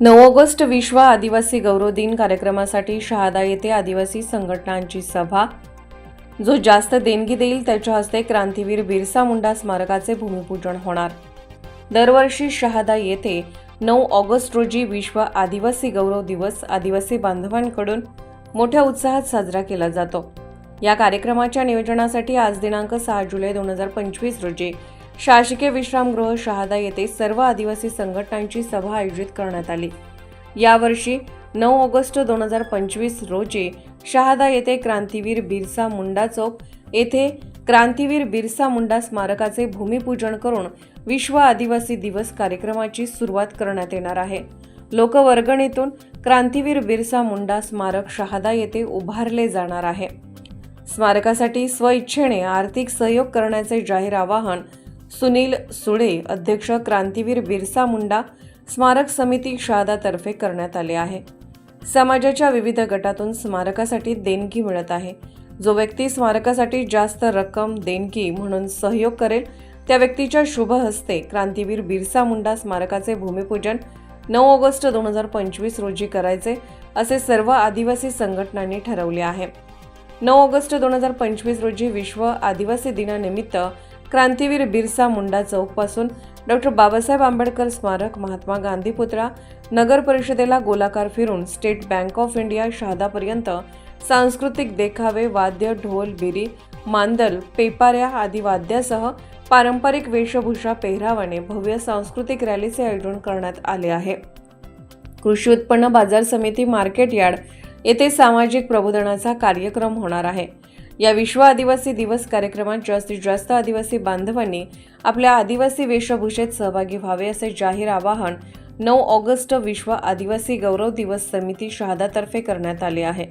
नऊ ऑगस्ट विश्व आदिवासी गौरव दिन कार्यक्रमासाठी शहादा येथे आदिवासी संघटनांची सभा. जो जास्त देणगी देईल त्याच्या हस्ते क्रांतीवीर बिरसा मुंडा स्मारकाचे भूमिपूजन होणार. दरवर्षी शहादा येथे नऊ ऑगस्ट रोजी विश्व आदिवासी गौरव दिवस आदिवासी बांधवांकडून मोठ्या उत्साहात साजरा केला जातो. या कार्यक्रमाच्या नियोजनासाठी आज दिनांक सहा जुलै दोन हजार पंचवीस रोजी शासकीय विश्रामगृह शहादा येथे सर्व आदिवासी संघटनांची सभा आयोजित करण्यात आली. यावर्षी नऊ ऑगस्ट दोन हजार पंचवीस रोजी शहादा येथे क्रांतीवीर बिरसा मुंडा चौक येथे क्रांतीवीर बिरसा मुंडा स्मारकाचे भूमिपूजन करून विश्व आदिवासी दिवस कार्यक्रमाची सुरुवात करण्यात येणार आहे. लोकवर्गणीतून क्रांतीवीर बिरसा मुंडा स्मारक शहादा येथे उभारले जाणार आहे. स्मारकासाठी स्वइच्छेने आर्थिक सहयोग करण्याचे जाहीर आवाहन सुनील सुळे अध्यक्ष क्रांतीवीर बिरसा मुंडा स्मारक समिती शहादातर्फे करण्यात आले आहे. समाजाच्या विविध गटातून स्मारकासाठी देणगी मिळत आहे. जो व्यक्ती स्मारकासाठी जास्त रक्कम देणगी म्हणून सहयोग करेल त्या व्यक्तीच्या शुभ हस्ते क्रांतीवीर बिरसा मुंडा स्मारकाचे भूमिपूजन नऊ ऑगस्ट दोन हजार पंचवीस रोजी करायचे असे सर्व आदिवासी संघटनांनी ठरवले आहे. नऊ ऑगस्ट दोन हजार पंचवीस रोजी विश्व आदिवासी दिनानिमित्त क्रांतीवीर बिरसा मुंडा चौकपासून डॉक्टर बाबासाहेब आंबेडकर स्मारक महात्मा गांधी पुतळा नगर परिषदेला गोलाकार फिरून स्टेट बँक ऑफ इंडिया शहादापर्यंत सांस्कृतिक देखावे वाद्य ढोल बिरी मांदल पेपाऱ्या आदी वाद्यासह पारंपरिक वेशभूषा पेहरावाने भव्य सांस्कृतिक रॅलीचे आयोजन करण्यात आले आहे. कृषी उत्पन्न बाजार समिती मार्केट यार्ड येथे सामाजिक प्रबोधनाचा कार्यक्रम होणार आहे. या विश्व आदिवासी दिवस कार्यक्रमात जास्तीत जास्त आदिवासी बांधवांनी आपल्या आदिवासी वेशभूषेत सहभागी व्हावे असे जाहीर आवाहन नऊ ऑगस्ट विश्व आदिवासी गौरव दिवस समिती शहादातर्फे करण्यात आले आहे.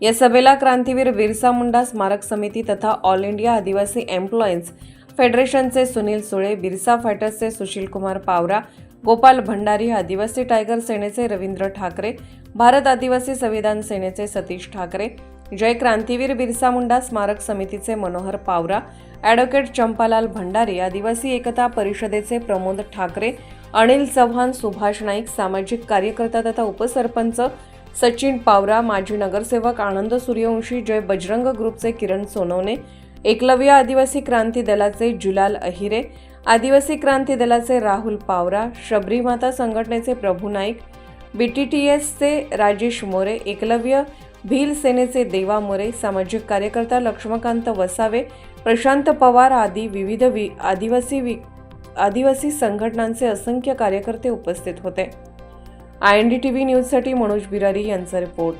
या सभेला क्रांतीवीर बिरसा मुंडा स्मारक समिती तथा ऑल इंडिया आदिवासी एम्प्लॉईज फेडरेशनचे सुनील सुळे बिरसा फायटर्सचे सुशील कुमार पावरा गोपाल भंडारी आदिवासी टायगर सेनेचे रवींद्र ठाकरे भारत आदिवासी संविधान सेनेचे सतीश ठाकरे जय क्रांतीवीर बिरसा मुंडा स्मारक समितीचे मनोहर पावरा ॲडव्होकेट चंपालाल भंडारी आदिवासी एकता परिषदेचे प्रमोद ठाकरे अनिल चव्हाण सुभाष नाईक सामाजिक कार्यकर्ता तथा उपसरपंच सचिन पावरा माजी नगरसेवक आनंद सूर्यवंशी जय बजरंग ग्रुपचे किरण सोनवणे एकलव्य आदिवासी क्रांती दलाचे जुलाल अहिरे आदिवासी क्रांती दलाचे राहुल पावरा शबरी माता संघटनेचे Prabhu Naik B T T एसचे राजेश मोरे एकलव्य भील सेनेचे देवा मोरे सामाजिक कार्यकर्ता लक्ष्मकांत वसावे प्रशांत पवार आदी विविध वि आदिवासी वि आदिवासी संघटनांचे असंख्य कार्यकर्ते उपस्थित होते. I N D T V न्यूजसाठी मनोज बिरारी यांचा रिपोर्ट.